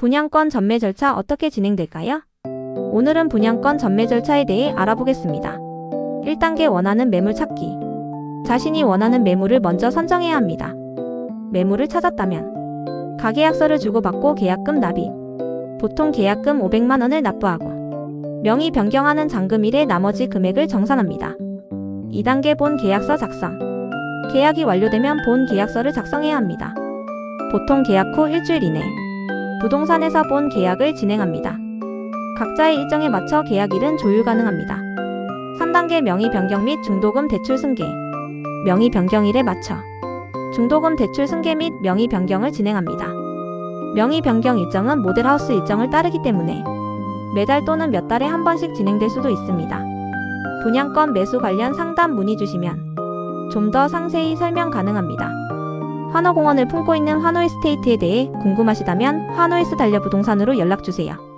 분양권 전매 절차 어떻게 진행될까요? 오늘은 분양권 전매 절차에 대해 알아보겠습니다. 1단계 원하는 매물 찾기. 자신이 원하는 매물을 먼저 선정해야 합니다. 매물을 찾았다면 가계약서를 주고받고 계약금 납입. 보통 계약금 500만 원을 납부하고 명의 변경하는 잔금일에 나머지 금액을 정산합니다. 2단계 본 계약서 작성. 계약이 완료되면 본 계약서를 작성해야 합니다. 보통 계약 후 일주일 이내 부동산에서 본 계약을 진행합니다. 각자의 일정에 맞춰 계약일은 조율 가능합니다. 3단계 명의 변경 및 중도금 대출 승계. 명의 변경일에 맞춰 중도금 대출 승계 및 명의 변경을 진행합니다. 명의 변경 일정은 모델하우스 일정을 따르기 때문에 매달 또는 몇 달에 한 번씩 진행될 수도 있습니다. 분양권 매수 관련 상담 문의 주시면 좀 더 상세히 설명 가능합니다. 환호공원을 품고 있는 환호에스테이트에 대해 궁금하시다면 환호에스 달려 부동산으로 연락 주세요.